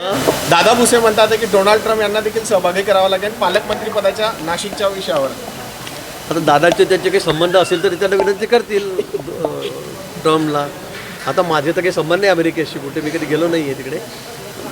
दादा भुसे म्हणतात की Donald Trump यांना देखील सहभागी करावा लागेल पालकमंत्रीपदाच्या नाशिकच्या विषयावर. आता दादाचे त्यांचे काही संबंध असेल तर त्यांना विनंती करतील ट्रम्पला. आता माझे तर काही संबंध नाही अमेरिकेशी कुठे मी कधी गेलो नाही आहे तिकडे.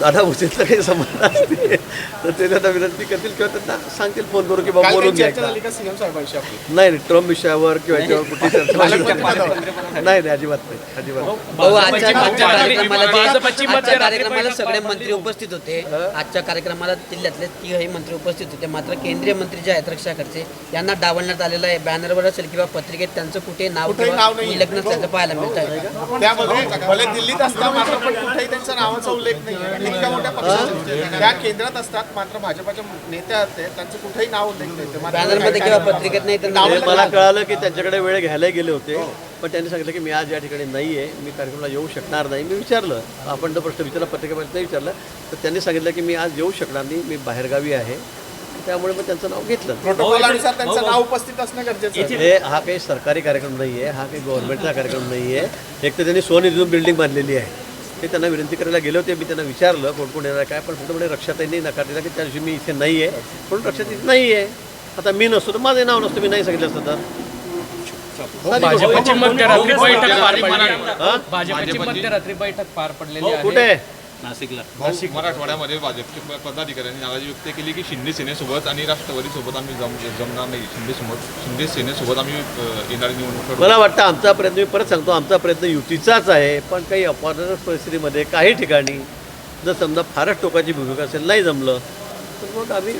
दादा भुसेचा काही संबंध असतील. तर ते त्यांना विनंती करतील किंवा त्यांना सांगतील फोन करून की बाबा बोलून घ्या चर्चा एकदा. झाली का सीएम साहेबांशी आपली नाही नाही ट्रम्प विषयावर किंवा याच्यावर कुठली चर्चा नाही नाही अजिबात नाही अजिबात नाही. भाऊ आजच्या आजच्या कार्यक्रमाला जे- भाजपची आजच्या मध्यरात्री कार्यक्रमाला बैठक सगळे मंत्री उपस्थित होते आजच्या कार्यक्रमाला जिल्ह्यातले तिघही मंत्री उपस्थित होते मात्र केंद्रीय मंत्री जे आहेत रक्षा खडसे यांना डावलण्यात आलेलं आहे बॅनरवर असेल किंवा पत्रिकेत त्यांचं कुठे नाव कुठेही किंवा नाव नाही. उल्लेख नसल्याचं पाहायला मिळत आहे त्यामध्ये भले दिल्लीत असतात मात्र पण कुठेही त्यांच्या नावाचा उल्लेख नाही इतक्या मोठ्या पक्षाचे त्या केंद्रात असतात मात्र भाजपाच्या नेत्या आहेत त्यांचं कुठेही नाव उल्लेख नाही. मात्र बॅनरमध्ये किंवा पत्रिकेत नाही तर नाव हे नाव- मला कळालं की त्यांच्याकडे वेळ घ्यायला गेले होते पण त्यांनी सांगितलं की मी आज या ठिकाणी नाही आहे मी कार्यक्रमाला येऊ शकणार नाही. मी विचारलं आपण जर प्रश्न विचारला पत्रिकेमध्ये नाही विचारलं तर त्यांनी सांगितलं की मी आज येऊ शकणार नाही मी बाहेरगावी आहे. त्यामुळे मग त्यांचं नाव घेतलं. प्रोटोकॉलनुसार त्यांचं नाव उपस्थित असणं गरजेचं आहे. हे हा काही सरकारी कार्यक्रम नाही आहे हा काही गव्हर्नमेंटचा कार्यक्रम नाही आहे एक तर त्यांनी स्वनिधीतून बिल्डिंग बांधलेली आहे. ते त्यांना विनंती करायला गेले होते. मी त्यांना विचारलं कोण कोण येणार काय पण फक्त म्हणे रक्षाताईंनी नकार दिला की त्या दिवशी मी इथे नाही आहे म्हणून रक्षाताई नाही आहे आता मी नसतो तर माझं नाव नसतं मी नाही सांगितलं असतं तर. भाजपची मध्यरात्री बैठक पार पडली. हा? भाजपची मध्यरात्री बैठक पार पडलेली आहे. कुठे? भाऊ, मराठवाड्यामध्ये भाजपचे प- पदाधिकाऱ्यांनी नाराजी व्यक्त केली की शिंदे सेनेसोबत आणि राष्ट्रवादी सोबत आम्ही जम जमणार नाही शिंदे सोबत शिंदे सेनेसोबत आम्ही येणारी निवडणूक. मला वाटतं आमचा प्रयत्न मी परत सांगतो आमचा प्रयत्न युतीचाच आहे पण काही अपवादात्मक परिस्थितीमध्ये काही ठिकाणी जर समजा फारच टोकाची भूमिका असेल नाही जमलं तर मग आम्ही.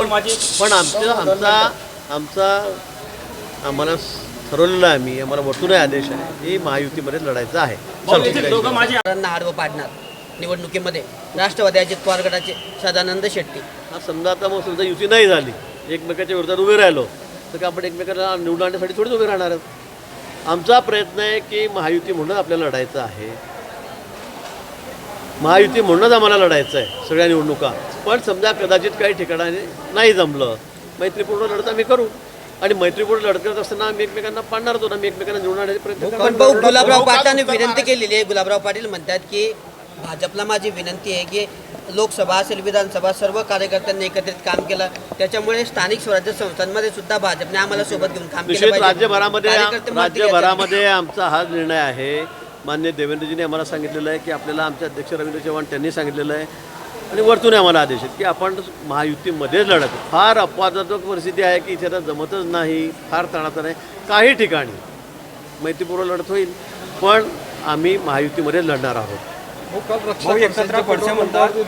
पण पण आमचा आमचा आमचा आम्हाला ठरवलेलं आहे आम्ही आम्हाला वरतूनही आदेश आहे. की महायुतीमध्ये लढायचं आहे. आडवं पाडणार निवडणुकीमध्ये. राष्ट्रवादी अजित पवार गटाचे सदानंद शेट्टी. हा समजा आता मग समजा युती नाही झाली एकमेकाच्या विरोधात उभे राहिलो तर का आपण एकमेकाला निवडून आणण्यासाठी थोडीच उभे राहणार आहोत? आमचा प्रयत्न आहे की महायुती म्हणून आपल्याला लढायचं आहे. महायुती म्हणूनच आम्हाला लढायचं आहे सगळ्या निवडणुका. पण समजा कदाचित काही ठिकाणी नाही जमलं मैत्रीपूर्ण लढत आम्ही करू. आणि मैत्रीपूर्ण लढत करत असताना आम्ही एकमेकांना पाडणार होतो आम्ही एकमेकांना प्रयत्न करणार. पण भाऊ गुलाबराव पाटलांनी विनंती केलेली आहे. गुलाबराव पाटील म्हणतात की भाजपला माझी विनंती आहे की लोकसभा असेल विधानसभा सर्व कार्यकर्त्यांनी एकत्रित काम केलं. त्याच्यामुळे स्थानिक स्वराज्य संस्थांमध्ये सुद्धा भाजपने आम्हाला सोबत घेऊन काम केलं. राज्यभरामध्ये राज्यभरामध्ये आमचा हा निर्णय आहे. मान्य देवेंद्रजीने आम्हाला सांगितलेलं आहे की आपल्याला आमचे अध्यक्ष रवींद्र चव्हाण त्यांनी सांगितलेलं आहे. आणि वरतून आम्हाला आदेश आहेत की आपण महायुतीमध्येच लढत फार अपवादात्मक परिस्थिती आहे की इथे आता जमतच नाही फार तणाचं नाही. काही ठिकाणी मैत्रीपूर्व लढत होईल पण आम्ही महायुतीमध्येच लढणार आहोत. हो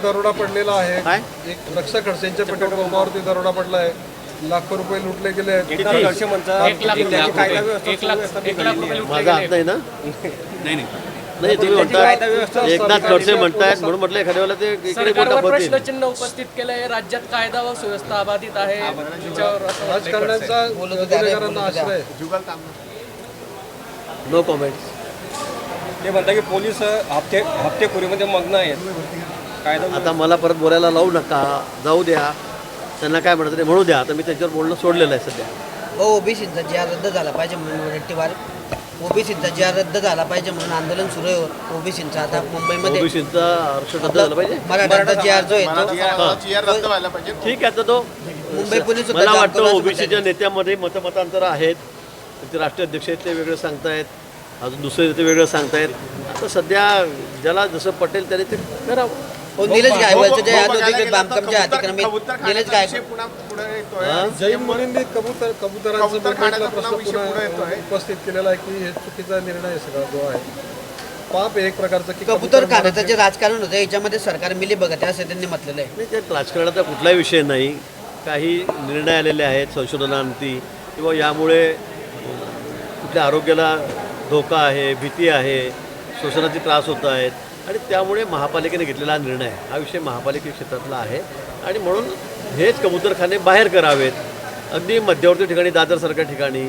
दरोडा पडलेला आहे. काय? एक रक्षा खडसेंच्या पेट्रोल पंपावरती दरोडा पडला आहे. लाखो रुपये लुटले गेले आहेत. एक लाख एक लाख एक लाख रुपये लुटले माझा हात नाही ना? नाही. तुम्ही म्हणता एकनाथ खडसे म्हणतायत म्हणून म्हटलं एखाद्या वेळेला ते इकडे कोणता सरकारवर प्रश्नचिन्ह उपस्थित केलंय राज्यात कायदा व सुव्यवस्था अबाधित आहे त्याच्यावर असं वाटतंय खडसे. राजकारण्यांचा गुन्हेगारांना आश्रय. जुगल तांबे नो कॉमेंट्स ते म्हणतात की पोलीस हप्ते हप्तेखोरीमध्ये मग्न आहेत. कायदा आता मला परत बोलायला लावू नका. जाऊ द्या. त्यांना काय म्हणत ते म्हणू द्या. आता मी त्याच्यावर बोलणं सोडलेलं आहे सध्या. हो ओबीसीचा जी आर रद्द झाला पाहिजे म्हणून वडेट्टीवार ओबीसीचा जी आर रद्द झाला पाहिजे म्हणून आंदोलन सुरू आहे ओबीसीचं आता मुंबईमध्ये ओबीसीचा आरक्षण रद्द झालं पाहिजे मराठा जी आर जो आहे ठीक आहे तर तो मुंबई पोलीस सुद्धा मला वाटतं ओबीसीच्या. नेत्यामध्ये मतमतांतर आहेत ते राष्ट्रीय अध्यक्ष आहेत ते वेगळं सांगतायत अजून दुसरे ते वेगळं सांगतायत आता सध्या ज्याला जसं पटेल त्याने ते करावं हो निलेश गायवळचं जे औद्योगिक गेलं तर बांधकामचे कबूतर- अतिक्रमित निलेश खाण्याचा येतोय. जैन मुनींनी कबूतर कबुतरांचा कबूतर प्रश्न पुन्हा. उपस्थित केलेला आहे की हे चुकीचा निर्णय सगळा जो आहे. पाप एक प्रकारचा की कबूतर खाण्याचं जे राजकारण होतं याच्यामध्ये सरकार मिली बघत आहे असं त्यांनी म्हटलेलं आहे. नाही त्यात राजकारणाचा कुठलाही विषय नाही. काही निर्णय आलेले आहेत संशोधनांती किंवा यामुळे कुठल्या आरोग्याला धोका आहे भीती आहे श्वसनाचे त्रास होत आहेत. आणि त्यामुळे महापालिकेने घेतलेला हा निर्णय. हा विषय महापालिके क्षेत्रातला आहे. आणि म्हणून हेच कबूतरखाने बाहेर करावेत. अगदी मध्यवर्ती ठिकाणी दादरसारख्या ठिकाणी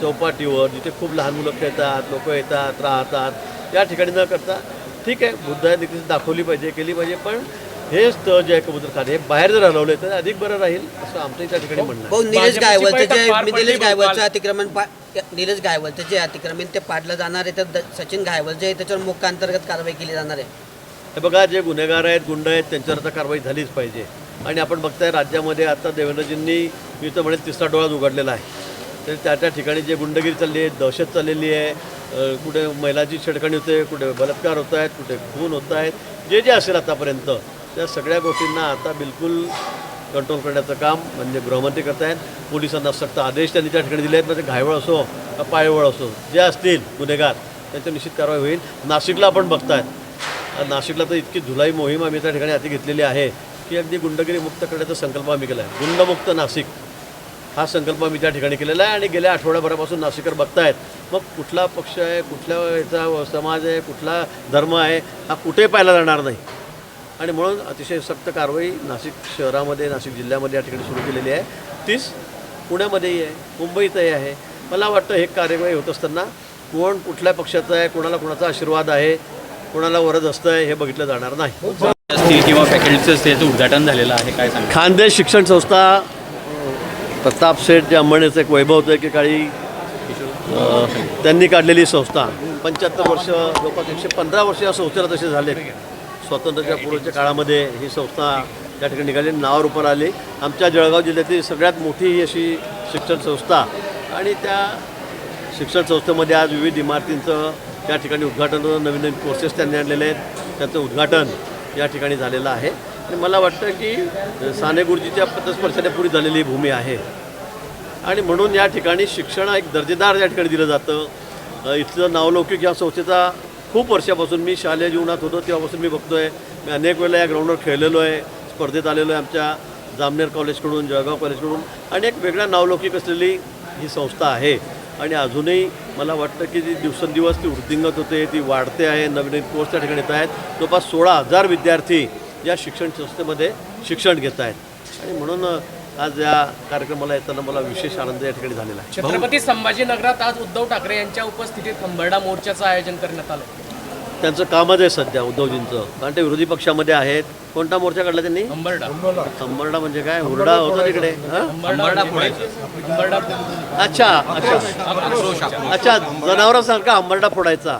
चौपाटीवर जिथे खूप लहान मुलं खेळतात लोक येतात राहतात या ठिकाणी न करता ठीक आहे बुद्धा देखील दाखवली पाहिजे केली पाहिजे पण हे स्थळ जे आहे कबूतरखाने हे बाहेर जर हलवले तर अधिक बरं राहील असं आमचं त्या ठिकाणी म्हणणं भाऊ निलेश जे पार मी निलेश काल. अतिक्रमण पा निलेश गायवळचं जे अतिक्रमण ते पाडलं जाणार आहे तर द- सचिन गायवळ जे आहे त्याच्यावर मुख्य अंतर्गत कारवाई केली जाणार आहे. हे बघा जे गुन्हेगार आहेत गुंड आहेत त्यांच्यावर आता कारवाई झालीच पाहिजे. आणि आपण बघताय राज्यामध्ये आता देवेंद्रजींनी मी तर म्हणे तिसरा डोळाच उघडलेला आहे. तर त्या त्या ठिकाणी जे गुंडगिरी चालली आहे दहशत चाललेली आहे कुठे महिलाची छेडखाणी होते कुठे बलात्कार होत आहेत कुठे खून होत आहेत जे जे असेल आतापर्यंत त्या सगळ्या गोष्टींना आता बिलकुल कंट्रोल करण्याचं काम म्हणजे गृहमंत्री करत आहेत पोलिसांना सक्त आदेश त्यांनी त्या ठिकाणी दिले आहेत म्हणजे घायवळ असो का पायवळ असो जे असतील गुन्हेगार त्यांच्या निश्चित कारवाई होईल. नाशिकला आपण बघतायत. नाशिकला तर इतकी धुलाई मोहीम आम्ही त्या ठिकाणी हाती घेतलेली आहे. की अगदी गुंडगिरी मुक्त करण्याचा संकल्प आम्ही केला आहे गुंडमुक्त नाशिक हा संकल्प आम्ही त्या ठिकाणी केलेला आहे आणि गेल्या आठवड्याभरापासून नाशिकर बघतायत. मग कुठला पक्ष आहे कुठल्या याचा समाज आहे कुठला धर्म आहे हा कुठे पाहिला जाणार नाही. आणि म्हणून अतिशय सक्त कारवाई नाशिक शहरामध्ये नाशिक जिल्ह्यामध्ये या ठिकाणी सुरू केलेली आहे. तीच पुण्यामध्येही आहे मुंबईतही आहे. मला वाटतं हे कार्यवाही होत असताना कोण कुठल्या पक्षाचा आहे कोणाला कोणाचा आशीर्वाद आहे कोणाला वरद असतं आहे हे बघितलं जाणार नाही. असतील किंवा फॅकल्टीचं असतील याचं उद्घाटन झालेलं आहे काय सांग खानदेश शिक्षण संस्था प्रताप शेठ जे अंबण्याचं एक वैभव होतं की काळी त्यांनी काढलेली संस्था. पंच्याहत्तर वर्ष जवळपास एकशे पंधरा वर्ष या संस्थेला तसे झाले स्वातंत्र्याच्या पूर्वच्या काळामध्ये ही संस्था त्या ठिकाणी निघाली नावारूपाला आली आमच्या जळगाव जिल्ह्यातील सगळ्यात मोठी ही अशी शिक्षण संस्था. आणि त्या शिक्षण संस्थेमध्ये आज विविध इमारतींचं त्या ठिकाणी उद्घाटन नवीन नवीन कोर्सेस त्यांनी आणलेले आहेत. त्याचं उद्घाटन या ठिकाणी झालेलं आहे. आणि मला वाटतं की साने गुरुजीच्या पथस्पर्शाने पुरी झालेली ही भूमी आहे. आणि म्हणून या ठिकाणी शिक्षण एक दर्जेदार या ठिकाणी दिलं जातं. इथलं नावलौकिक या संस्थेचा खूप वर्षापासून मी शालेय जीवनात होतो तेव्हापासून मी बघतो आहे मी अनेक वेळेला या ग्राउंडवर खेळलेलो आहे स्पर्धेत आलेलो आहे आमच्या जामनेर कॉलेजकडून जळगाव कॉलेजकडून. आणि एक वेगळ्या नावलौकिक असलेली ही संस्था आहे. आणि अजूनही मला वाटतं की जी दिवसेंदिवस ती वृद्धिंगत होते ती वाढते आहे नवीन नवीन कोर्स त्या ठिकाणी येत आहेत. जवळपास सोळा हजार विद्यार्थी या शिक्षण संस्थेमध्ये शिक्षण घेत आहेत. आणि म्हणून आज या कार्यक्रमाला येताना मला विशेष आनंद या ठिकाणी झालेला आहे. छत्रपती संभाजीनगरात आज उद्धव ठाकरे यांच्या उपस्थितीत खंबर्डा मोर्चाचं आयोजन करण्यात आलं. त्यांचं कामच आहे सध्या उद्धवजींचं. कारण ते विरोधी पक्षामध्ये आहेत. कोणता मोर्चा काढला त्यांनी? अंबरडा. म्हणजे काय? हुरडा होता तिकडे हं? अच्छा अच्छा. अच्छा जनावरांसारखा अंबरडा फोडायचा.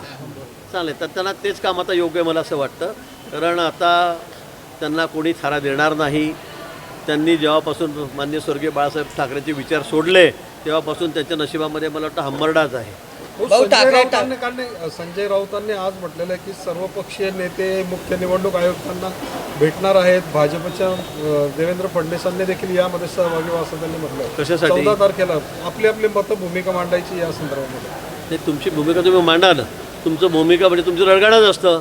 चालेल तर त्यांना तेच काम आता योग्य आहे मला असं वाटतं. कारण आता त्यांना कोणी थारा देणार नाही. त्यांनी जेव्हापासून मान्य स्वर्गीय बाळासाहेब ठाकरेंचे विचार सोडले तेव्हापासून त्यांच्या नशिबामध्ये मला वाटतं हंबरडाच आहे. भाऊ संजय ठाकरे- राऊतांनी काढले. संजय राऊतांनी आज म्हटलेलं आहे की सर्वपक्षीय नेते मुख्य निवडणूक आयुक्तांना भेटणार आहेत. भाजपच्या अं, देवेंद्र फडणवीसांनी देखील यामध्ये सहभागी व्हा असं त्यांनी म्हटलं कशासाठी? चौदा तारखेला आपली आपली मतं भूमिका मांडायची या संदर्भामध्ये. ते तुमची भूमिका तुम्ही मांडाल तुमचं भूमिका म्हणजे तुमचं रडगाणच असतं.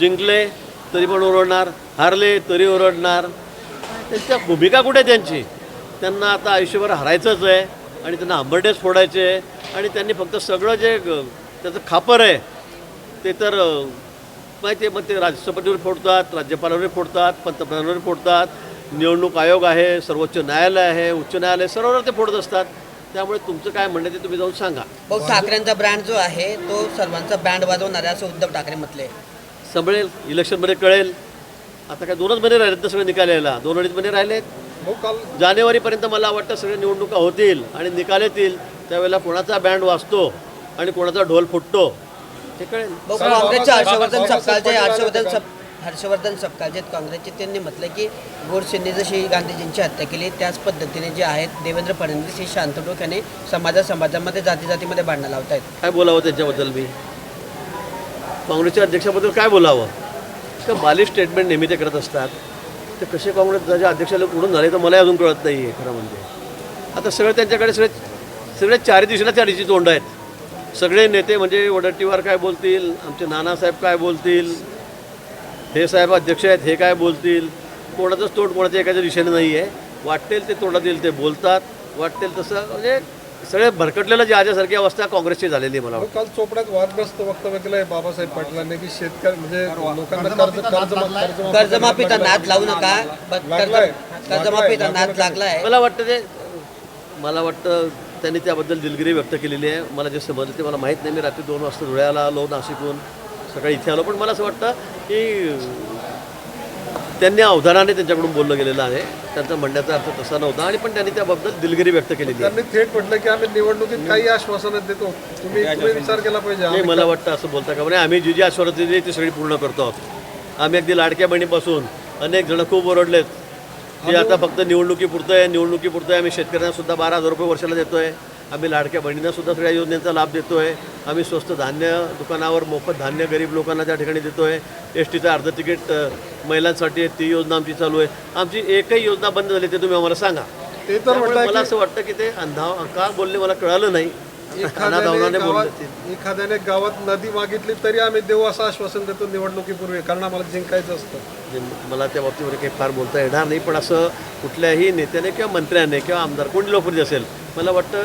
जिंकले तरी पण ओरडणार. हारले तरी ओरडणार. त्यांच्या भूमिका कुठे आहे त्यांची? त्यांना आता आयुष्यभर हरायचंच आहे आणि त्यांना आंबरडेच फोडायचे आहे. आणि त्यांनी फक्त सगळं जे त्याचं खापर आहे ते तर माहिती आहे मग ते राष्ट्रपतीवर फोडतात राज्यपालावर फोडतात पंतप्रधानावर फोडतात. निवडणूक आयोग आहे सर्वोच्च न्यायालय आहे उच्च न्यायालय सर्ववर ते फोडत असतात. त्यामुळे तुमचं काय म्हणणं आहे ते तुम्ही जाऊन सांगा. भाऊ ठाकरेंचा ब्रँड जो आहे तो सर्वांचा बँड वाजवणार आहे असं उद्धव ठाकरे म्हटले संभळेल इलेक्शनमध्ये कळेल. आता काय दोनच महिने राहिलेत ना सगळे निकाल यायला. दोन अडीच महिने राहिलेत. जानेवारीपर्यंत मला वाटतं सगळ्या निवडणुका होतील आणि निकाल येतील त्यावेळेला कोणाचा बँड वाजतो आणि कोणाचा ढोल फुटतो हे कळेल. भाऊ काँग्रेसचे हर्षवर्धन पाटील हर्षवर्धन सप हर्षवर्धन सपकाळचे आहेत. काँग्रेसचे त्यांनी म्हटलं की गोडसेंनी जशी गांधीजींची हत्या केली त्याच पद्धतीने जे आहेत देवेंद्र फडणवीस हे शांत डोक्याने समाजा समाजामध्ये जाती जातीमध्ये भांडणं लावत आहेत काय बोलावं त्याच्याबद्दल मी? काँग्रेसच्या अध्यक्षाबद्दल काय बोलावं? का बालिश स्टेटमेंट नेहमी ते करत असतात. ते कसे काँग्रेसचे अध्यक्षाला उडून झाले तर मलाही अजून कळत नाही आहे खरं म्हणजे. आता सगळं त्यांच्याकडे सगळे सगळे चारी दिशेला चारीची तोंड आहेत. सगळे नेते म्हणजे वडट्टीवार काय बोलतील आमचे नानासाहेब काय बोलतील हे साहेब अध्यक्ष आहेत हे काय बोलतील कोणाचंच तोंड कोणाच्या एकाच्या दिशेने नाही आहे वाटेल ते तोंडात येईल ते बोलतात. वाटेल तसं म्हणजे सगळे भरकटलेलं जे आजसारखी अवस्था काँग्रेसची झालेली आहे मला वाटतं. काल चोपड्यात वादग्रस्त वक्तव्य केलंय बाबासाहेब पाटलांनी की शेतकरी म्हणजे लोकांना कर्ज कर्ज कर्जमाफीचा नाद लावू नका. लागलाय. कर्जमाफीचा नाद लागला आहे मला वाटतं ते मला वाटतं त्यांनी त्याबद्दल दिलगिरी व्यक्त केलेली आहे. मला जे समजलं ते मला माहीत नाही. मी रात्री दोन वाजता धुळ्याला आलो नाशिकहून. सकाळी इथे आलो. पण मला असं वाटतं की त्यांनी अवधानाने त्यांच्याकडून बोललं गेलेलं आहे. त्यांचा म्हणण्याचा अर्थ तसा नव्हता आणि पण त्यांनी त्याबद्दल दिलगिरी व्यक्त केलेली आहे. त्यांनी थेट म्हटलं की आम्ही निवडणुकीत काही आश्वासनं देतो. तुम्ही तुम्ही विचार केला पाहिजे. नाही आम्ही मला वाटतं असं बोलता का? म्हणजे आम्ही जी जी आश्वासन दिली ती सगळी पूर्ण करतो आहोत. आम्ही अगदी लाडक्या बहिणीपासून अनेक जण खूप ओरडलेत. की आता फक्त निवडणुकीपुरतं आहे निवडणुकीपुरतं आहे. आम्ही शेतकऱ्यांना सुद्धा बारा हजार रुपये वर्षाला देतो आहे आम्ही लाडक्या बहिणींना सुद्धा सगळ्या योजनेचा लाभ देतो आहे आम्ही स्वस्त धान्य दुकानावर मोफत धान्य गरीब लोकांना त्या ठिकाणी देतो आहे एस टीचं अर्ध तिकीट महिलांसाठी आहे ती योजना आमची चालू आहे. आमची एकही योजना बंद झाली ते तुम्ही आम्हाला सांगा. ते तर मला असं वाटतं की ते अंधा का बोलले मला कळालं नाही. एखाद्याने गावात एखाद्याने गावात नदी मागितली तरी आम्ही देऊ असं आश्वासन देतो निवडणुकीपूर्वी कारण आम्हाला जिंकायचं असतं. मला त्या बाबतीमध्ये काही फार बोलता येणार नाही पण असं कुठल्याही नेत्याने किंवा मंत्र्याने किंवा आमदार कोणी लोकप्रतिनिधी असेल मला वाटतं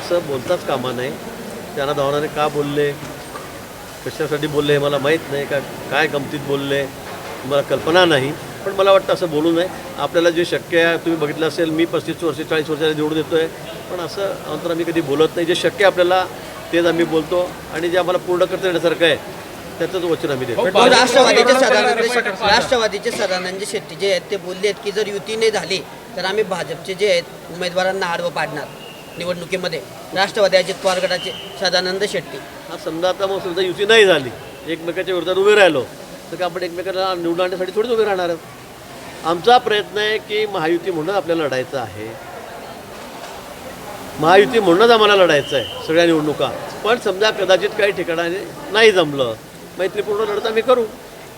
असं बोलताच कामा नाही त्यांना धावनाने का बोलले? कशासाठी बोलले हे मला माहीत नाही का काय गमतीत बोलले? मला कल्पना नाही. पण मला वाटतं असं बोलू नये. आपल्याला जे शक्य आहे तुम्ही बघितलं असेल मी पस्तीस वर्ष चाळीस वर्षाला निवडून देतो आहे पण असं अंतर आम्ही कधी बोलत नाही. जे शक्य आहे आपल्याला तेच आम्ही बोलतो. आणि जे आम्हाला पूर्ण करता येण्यासारखं आहे त्याचंच वचन आम्ही देतो. पण राष्ट्रवादीचे सदानंद राष्ट्रवादीचे सदानंद शेट्टी जे आहेत ते बोलले आहेत की जर युती नाही झाली तर आम्ही भाजपचे जे आहेत उमेदवारांना आडवं पाडणार निवडणुकीमध्ये. राष्ट्रवादी अजित पवार गटाचे सदानंद शेट्टी. हा समजा आता मग समजा युती नाही झाली एकमेकाच्या विरोधात उभे राहिलो तर का आपण एकमेकांना निवडून आणण्यासाठी थोडीच उभे राहणार आहोत? आमचा प्रयत्न आहे की महायुती म्हणून आपल्याला लढायचं आहे. महायुती म्हणूनच आम्हाला लढायचं आहे सगळ्या निवडणुका. पण समजा कदाचित काही ठिकाणी नाही जमलं मैत्रीपूर्ण लढत आम्ही करू.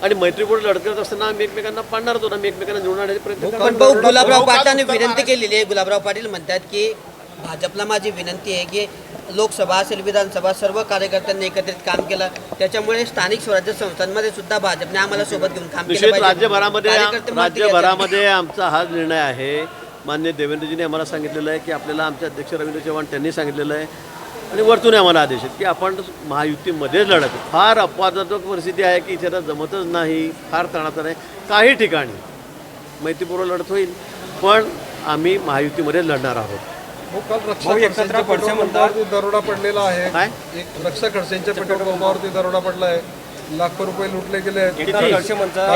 आणि मैत्रीपूर्ण लढत करत असताना आम्ही एकमेकांना पाडणार होतो आम्ही एकमेकांना निवडून आणण्याचे प्रयत्न भाऊ गुलाबराव पाटलांनी विनंती केलेली आहे गुलाबराव पाटील म्हणतात की भाजपला माझी विनंती आहे की लोकसभा असेल विधानसभा सर्व कार्यकर्त्यांनी एकत्रित काम केलं. त्याच्यामुळे स्थानिक स्वराज्य संस्थांमध्ये सुद्धा भाजपने आम्हाला सोबत घेऊन काम केलं पाहिजे. राज्यभरामध्ये कार्यकर्ते राज्यभरामध्ये आमचा हाच निर्णय आहे. मान्य देवेंद्रजीने आम्हाला सांगितलेलं आहे की आपल्याला आमचे अध्यक्ष रवींद्र चव्हाण त्यांनी सांगितलेलं आहे. आणि वरतून आम्हाला आदेश आहेत की आपण महायुतीमध्येच लढत. फार अपवादात्मक परिस्थिती आहे की इथे आता जमतच नाही फार तणाचं नाही. काही ठिकाणी मैत्रीपूर्व लढत होईल पण आम्ही महायुतीमध्येच लढणार आहोत. हो भाऊ, एकत्र खडसेंच्या खडसे पेट्रोल म्हणतात- पंपावरती दरोडा पडलेला आहे? एक रक्षा खडसेंच्या पेट्रोल पंपावरती दरोडा पडला आहे. लाखो रुपये लुटले गेले आहेत. खडसे म्हणतात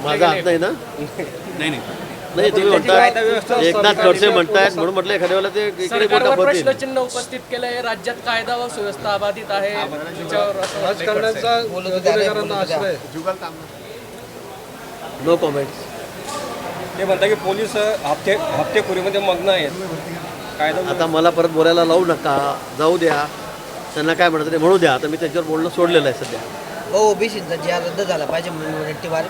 माझा हात. नाही ना? नाही नाही. नाही तुम्ही म्हणता व्यवस्था एकनाथ खडसे म्हणतायत म्हणून म्हटलं एखाद्या वेळेला ते प्रश्नचिन्ह उपस्थित केलंय राज्यात कायदा व सुव्यवस्था अबाधित आहे. राजकारण्यांचा नो कॉमेंट्स ते म्हणतात की पोलीस हप्ते हप्तेखोरीमध्ये मग्न आहेत. कायदा आता मला परत बोलायला लावू नका. जाऊ द्या. त्यांना काय म्हणतात ते म्हणू द्या. आता मी त्यांच्यावर बोलणं सोडलेलं आहे सध्या. हो ओबीसीचा जी आर रद्द झाला पाहिजे म्हणून वरट्टीवार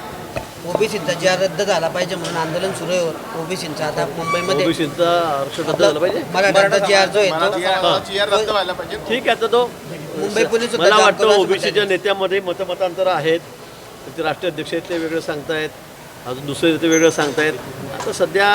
ओबीसीचा जी आर रद्द झाला पाहिजे म्हणून आंदोलन सुरू आहे. ओबीसीचं आता मुंबईमध्ये ओबीसीचा आरक्षण रद्द झालं पाहिजे? मराठा जी आर जो आहे मला तो जी- जी आर रद्द व्हायला पाहिजे. ठीक आहे तर तो मुंबई पोलीस सुद्धा मला वाटतं ओबीसीच्या. नेत्यामध्ये मतमतांतर आहेत ते राष्ट्रीय अध्यक्ष आहेत ते वेगळं सांगतायत. अजून दुसरे ते वेगळं सांगतायत. आता सध्या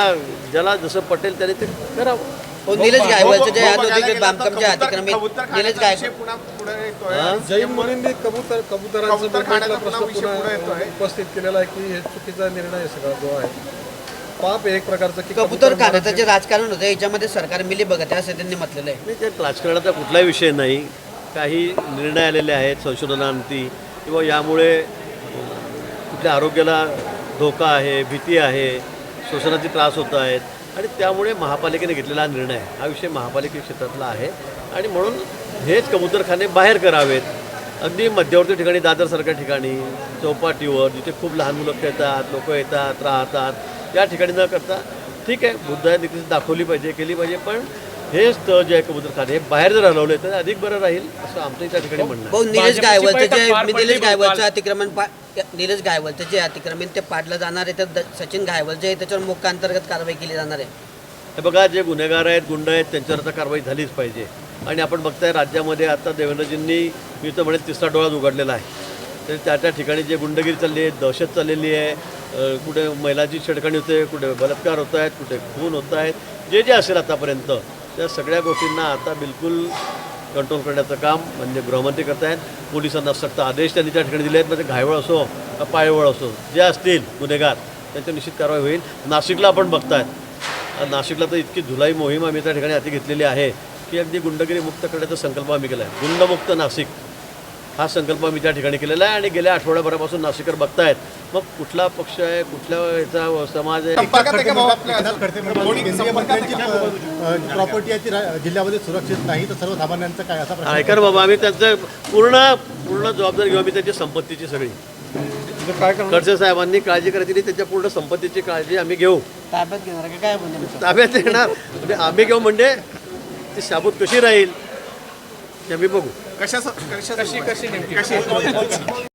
ज्याला जसं पटेल त्याने ते करावं. हो निलेश जे हो, आहे बघायला औद्योगिक गेलं तर बांधकामचे कबूतर- अतिक्रमित निलेश येतोय. जैन मुनींनी कबूतर कबुतरांचा बैठकीतला प्रश्न पुन्हा विषय पुन्हा पुढे येतोय. उपस्थित केलेला आहे की हे चुकीचा निर्णय सगळा जो आहे. पाप एक प्रकारचा की कबूतर खाण्याचं जे राजकारण होतं याच्यामध्ये सरकार मिली बघत आहे असं त्यांनी म्हटलेलं आहे. नाही त्यात राजकारणाचा कुठलाही विषय नाही. काही निर्णय आलेले आहेत संशोधनांती किंवा यामुळे कुठल्या आरोग्याला धोका आहे भीती आहे श्वसनाचे त्रास होत आहेत आणि त्यामुळे महापालिकेने घेतलेला हा निर्णय हा विषय महापालिके क्षेत्रातला आहे. आणि म्हणून हेच कबूतरखाने बाहेर करावेत. अगदी मध्यवर्ती ठिकाणी दादरसारख्या ठिकाणी चौपाटीवर जिथे खूप लहान मुलं खेळतात लोक येतात राहतात या ठिकाणी न करता ठीक आहे बुद्धा देखील दाखवली पाहिजे केली पाहिजे पण हे स्थळ जे आहे कबूतरखाने हे बाहेर जर हलवले तर अधिक बरं राहील असं आमचं त्या ठिकाणी म्हणणं आहे. भाऊ निलेश बैठक जे मी निलेश काल. अतिक्रमण पा निलेश गायवळचं जे अतिक्रमण ते पाडलं जाणार आहे तर द- सचिन गायवळ जे आहे त्याच्यावर मुख्य अंतर्गत कारवाई केली जाणार आहे. हे बघा जे गुन्हेगार आहेत गुंड आहेत त्यांच्यावर आता कारवाई झालीच पाहिजे. आणि आपण बघताय राज्यामध्ये आता देवेंद्रजींनी मी तर म्हणेन तिसरा डोळा उघडलेला आहे. तर त्या त्या ठिकाणी जे गुंडगिरी चालली आहे दहशत चाललेली आहे अ, कुठे महिलाची छेडखाणी होते कुठे बलात्कार होत आहेत कुठे खून होत आहेत जे जे असेल आतापर्यंत त्या सगळ्या गोष्टींना आता बिलकुल कंट्रोल करण्याचं काम म्हणजे गृहमंत्री करत आहेत पोलिसांना सक्त आदेश त्यांनी त्या ठिकाणी दिले आहेत म्हणजे घायवळ असो का पायवळ असो जे असतील गुन्हेगार त्यांच्या निश्चित कारवाई होईल. नाशिकला आपण बघतायत. नाशिकला तर इतकी धुलाई मोहीम आम्ही त्या ठिकाणी हाती घेतलेली आहे की अगदी गुंडगिरी मुक्त करण्याचा संकल्प आम्ही केला आहे गुंडमुक्त नाशिक. हा संकल्प मी त्या ठिकाणी केलेला आहे आणि गेल्या आठवड्याभरापासून नाशिकर बघतायत. मग कुठला पक्ष आहे कुठल्या याचा समाज आहे? प्रॉपर्टी आहे ती रा- जिल्ह्यामध्ये सुरक्षित नाही तर सर्वसामान्यांचं काय असा ना बाबा आम्ही त्यांचं पूर्ण पूर्ण जबाबदारी घेऊ आम्ही त्यांची संपत्तीची सगळी. म्हणजे काय खडसे साहेबांनी काळजी करायची नाही त्यांच्या पूर्ण संपत्तीची काळजी आम्ही घेऊ. ताब्यात घेणार का? काय म्हणजे ताब्यात येणार म्हणजे आम्ही घेऊ म्हणजे ती शाबूत कशी राहील ते आम्ही बघू. कशा कशी कशी नेमकी? कशी?